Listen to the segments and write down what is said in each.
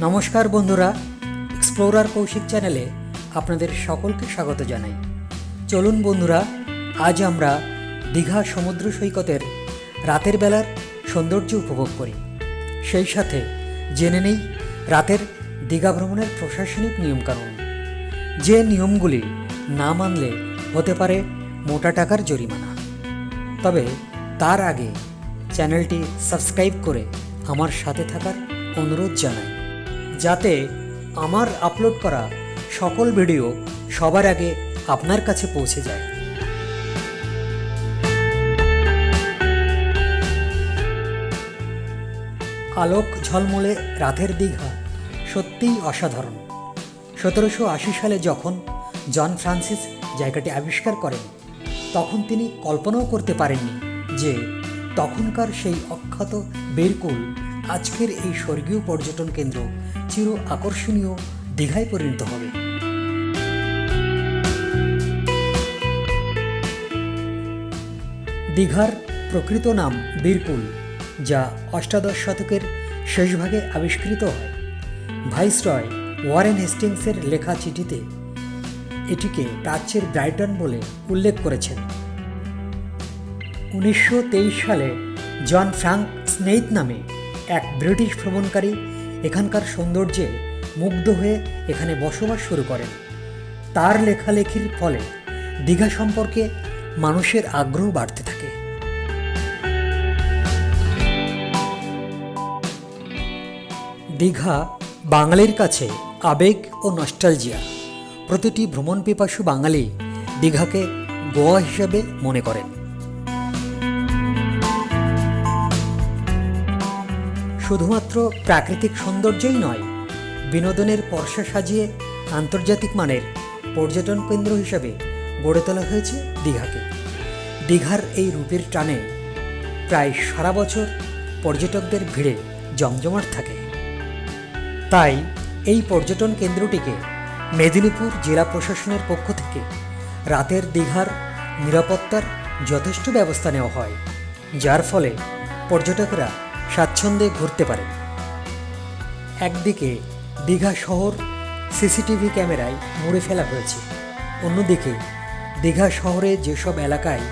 নমস্কার বন্ধুরা এক্সপ্লোরার কৌশিক চ্যানেলে আপনাদের সকলকে স্বাগত জানাই। চলুন বন্ধুরা, আজ আমরা দীঘা সমুদ্র সৈকতের রাতের বেলার সৌন্দর্য উপভোগ করি। সেই সাথে জেনে নেই রাতের দীঘা ভ্রমণের প্রশাসনিক নিয়মকানুন। যে নিয়মগুলি না মানলে হতে পারে মোটা টাকার জরিমানা। তবে তার আগে চ্যানেলটি সাবস্ক্রাইব করে আমার সাথে থাকার অনুরোধ জানাই। যাতে আমার আপলোড করা সকল ভিডিও সবার আগে আপনার কাছে পৌঁছে যায়। আলোক ঝলমলে রাতের দীঘা, সত্যিই অসাধারণ। সতেরোশো আশি সালে যখন জন ফ্রান্সিস জায়গাটি আবিষ্কার করেন, তখন তিনি কল্পনাও করতে পারেননি যে তখনকার সেই অখ্যাত বেরকুল আজকের এই স্বর্গীয় পর্যটন কেন্দ্র চির আকর্ষণীয় দীঘায় পরিণত হবে। দীঘার প্রকৃত নাম বীরকুল যা অষ্টাদশ শতকের শেষভাগে আবিষ্কৃত হয়। ভাইসরয় ওয়ারেন হেস্টিংসের লেখা চিঠিতে এটিকে প্রাচ্যের ব্রাইটন বলে উল্লেখ করেছেন। উনিশশো তেইশ সালে জন ফ্রাঙ্ক স্নেইথ নামে এক ব্রিটিশ ভ্রমণকারী এখানকার সৌন্দর্যে মুগ্ধ হয়ে এখানে বসবাস শুরু করেন। তার লেখালেখির ফলে দীঘা সম্পর্কে মানুষের আগ্রহ বাড়তে থাকে। দীঘা বাঙালির কাছে আবেগ ও নস্টালজিয়া প্রতিটি ভ্রমণ পিপাসু বাঙালি দীঘাকে গোয়া হিসাবে মনে করেন। শুধুমাত্র প্রাকৃতিক সৌন্দর্যই নয়, বিনোদনের পর্ষা সাজিয়ে আন্তর্জাতিক মানের পর্যটন কেন্দ্র হিসাবে গড়ে তোলা হয়েছে দীঘাকে। দীঘার এই রূপের টানে প্রায় সারা বছর পর্যটকদের ভিড়ে জমজমাট থাকে। তাই এই পর্যটন কেন্দ্রটিকে মেদিনীপুর জেলা প্রশাসনের পক্ষ থেকে রাতের দীঘার নিরাপত্তার যথেষ্ট ব্যবস্থা নেওয়া হয়, যার ফলে পর্যটকরা স্বাচ্ছন্দ্যে ঘুরতে পারেন একদিকে দীঘা শহর সিসিটিভি ক্যামেরায় মুড়ে ফেলা হয়েছে, অন্যদিকে দীঘা শহরে যেসব এলাকায়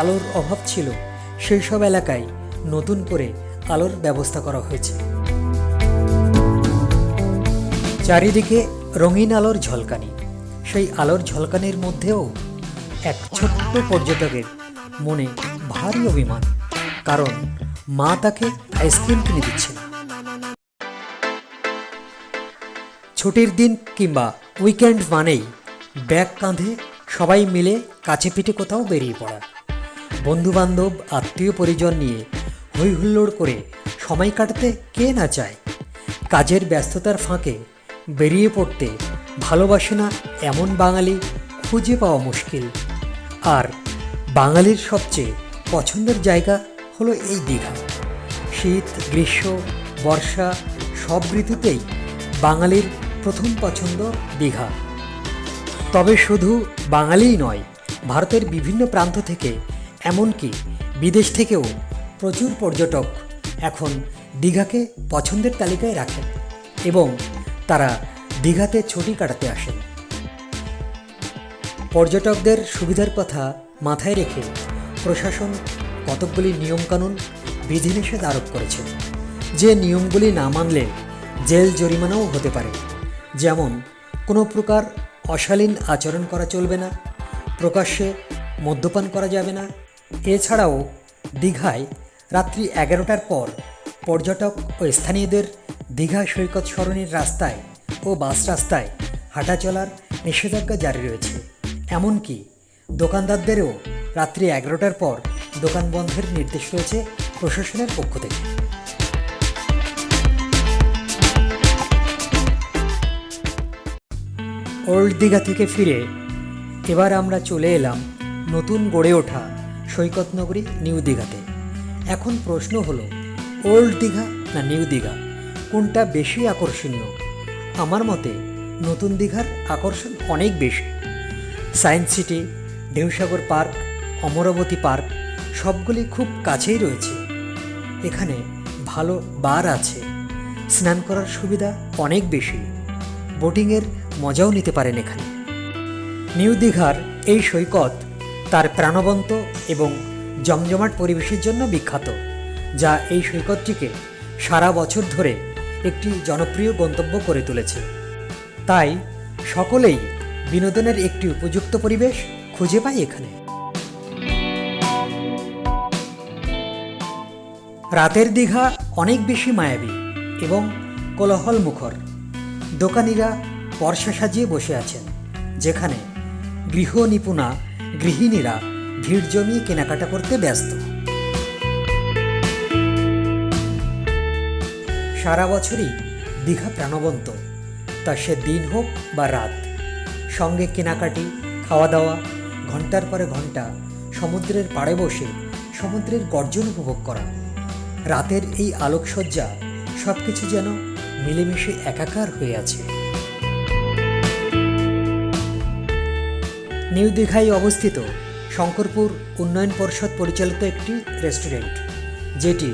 আলোর অভাব ছিল সেই সব এলাকায় নতুন করে আলোর ব্যবস্থা করা হয়েছে। চারিদিকে রঙিন আলোর ঝলকানি, সেই আলোর ঝলকানির মধ্যেও এক ছোট্ট পর্যটকের মনে ভারী অভিমান, কারণ মা তাকে আইসক্রিম কিনে দিচ্ছেন। ছুটির দিন কিংবা উইকেন্ড মানেই ব্যাগ কাঁধে সবাই মিলে কাছে পিঠে কোথাও বেরিয়ে পড়া। বন্ধুবান্ধব, আত্মীয় পরিজন নিয়ে হই হুল্লোড় করে সময় কাটাতে কে না চায়? কাজের ব্যস্ততার ফাঁকে বেরিয়ে পড়তে ভালোবাসে না এমন বাঙালি খুঁজে পাওয়া মুশকিল। আর বাঙালির সবচেয়ে পছন্দের জায়গা হলো এই দীঘা। শীত, গ্রীষ্ম, বর্ষা সব ঋতুতেই বাঙালির প্রথম পছন্দ দীঘা। তবে শুধু বাঙালিই নয়, ভারতের বিভিন্ন প্রান্ত থেকে এমনকি বিদেশ থেকেও প্রচুর পর্যটক এখন দীঘাকে পছন্দের তালিকায় রাখেন এবং তারা দীঘাতে ছুটি কাটাতে আসেন। পর্যটকদের সুবিধার কথা মাথায় রেখে প্রশাসন কতকগুলি নিয়মকানুন বিধিনিষেধ আরোপ করেছে। যে নিয়মগুলি না মানলে জেল জরিমানাও হতে পারে। যেমন, কোনো প্রকার অশালীন আচরণ করা চলবে না, প্রকাশ্যে মদ্যপান করা যাবে না। এছাড়াও, দীঘায় রাত্রি এগারোটার পর পর্যটক ও স্থানীয়দের দীঘা সৈকত সরণির রাস্তায় ও বাস রাস্তায় হাঁটা চলার নিষেধাজ্ঞা জারি রয়েছে। এমনকি দোকানদারদেরও রাত্রি এগারোটার পর দোকান বন্ধের নির্দেশ রয়েছে প্রশাসনের পক্ষ থেকে। ওল্ড দীঘা থেকে ফিরে এবার আমরা চলে এলাম নতুন গড়ে ওঠা সৈকত নগরী নিউ দীঘাতে। এখন প্রশ্ন হলো, ওল্ড দীঘা না নিউ দীঘা? কোনটা বেশি আকর্ষণীয়? আমার মতে নতুন দীঘার আকর্ষণ অনেক বেশি। Science city, Dheusagar park, Amaravati park সবগুলি খুব কাছেই রয়েছে। এখানে ভালো বার আছে। স্নান করার সুবিধা অনেক বেশি। বোটিংয়ের মজাও নিতে পারেন এখানে। নিউ দীঘার এই সৈকত তার প্রাণবন্ত এবং জমজমাট পরিবেশের জন্য বিখ্যাত, যা এই সৈকতটিকে সারা বছর ধরে একটি জনপ্রিয় গন্তব্য করে তুলেছে। তাই সকলেই বিনোদনের একটি উপযুক্ত পরিবেশ খুঁজে পায় এখানে। রাতের দীঘা অনেক বেশি মায়াবী এবং কোলাহল মুখর দোকানিরা পর্সা সাজিয়ে বসে আছেন, যেখানে গৃহ নিপুণা গৃহিণীরা ভিড় জমিয়ে কেনাকাটা করতে ব্যস্ত। সারা বছরই দীঘা প্রাণবন্ত, তা সে দিন হোক বা রাত। সঙ্গে কেনাকাটি খাওয়া দাওয়া ঘণ্টার পরে ঘণ্টা, সমুদ্রের পাড়ে বসে সমুদ্রের গর্জন উপভোগ করা। রাতের এই আলোকসজ্জা সব কিছু যেন মিলেমিশে একাকার হয়ে আছে। নিউ দীঘায় অবস্থিত শঙ্করপুর উন্নয়ন পরিষদ পরিচালিত একটি রেস্টুরেন্ট, যেটি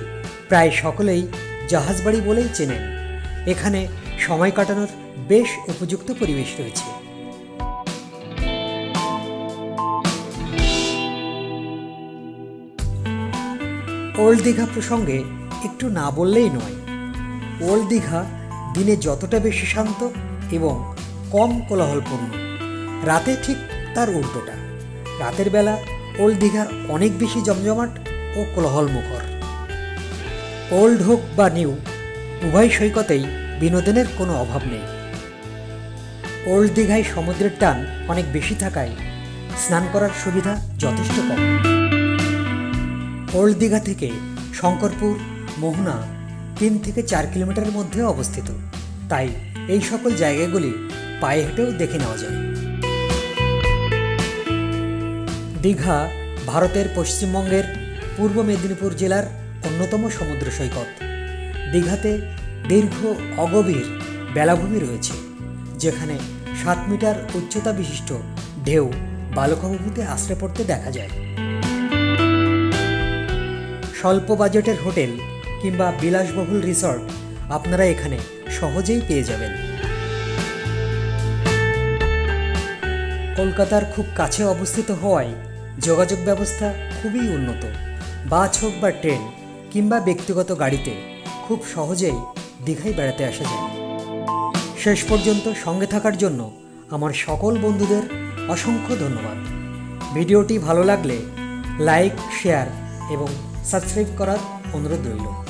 প্রায় সকলেই জাহাজবাড়ি বলেই চেনেন। এখানে সময় কাটানোর বেশ উপযুক্ত পরিবেশ রয়েছে। ওল্ড দীঘা প্রসঙ্গে একটু না বললেই নয়। ওল্ড দীঘা দিনে যতটা বেশি শান্ত এবং কম কোলাহলপূর্ণ, রাতে ঠিক তার উল্টোটা। রাতের বেলা ওল্ড দীঘা অনেক বেশি জমজমাট ও কোলাহলমুখর। ওল্ড হোক বা নিউ, উভয় সৈকতেই বিনোদনের কোনো অভাব নেই। ওল্ড দীঘায় সমুদ্রের টান অনেক বেশি থাকায় স্নান করার সুবিধা যথেষ্ট কম। ওল্ড দীঘা থেকে শঙ্করপুর, মোহনা তিন থেকে চার কিলোমিটারের মধ্যে অবস্থিত। তাই এই সকল জায়গাগুলি পায়ে হেঁটেও দেখে নেওয়া যায়। দীঘা ভারতের পশ্চিমবঙ্গের পূর্ব মেদিনীপুর জেলার অন্যতম সমুদ্র সৈকত। দীঘাতে দীর্ঘ অগভীর বেলাভূমি রয়েছে, যেখানে সাত মিটার উচ্চতা বিশিষ্ট ঢেউ বালুকাভূমিতে আশ্রয় পড়তে দেখা যায়। স্বল্প বাজেটের হোটেল কিংবা বিলাসবহুল রিসর্ট আপনারা এখানে সহজেই পেয়ে যাবেন। কলকাতার খুব কাছে অবস্থিত হওয়ায় যোগাযোগ ব্যবস্থা খুবই উন্নত। বাস হোক বা ট্রেন কিংবা ব্যক্তিগত গাড়িতে খুব সহজেই দীঘায় বেড়াতে আসা যায়। শেষ পর্যন্ত সঙ্গে থাকার জন্য আমার সকল বন্ধুদের অসংখ্য ধন্যবাদ। ভিডিওটি ভালো লাগলে লাইক, শেয়ার এবং সাবস্ক্রাইব করার অনুরোধ রইল।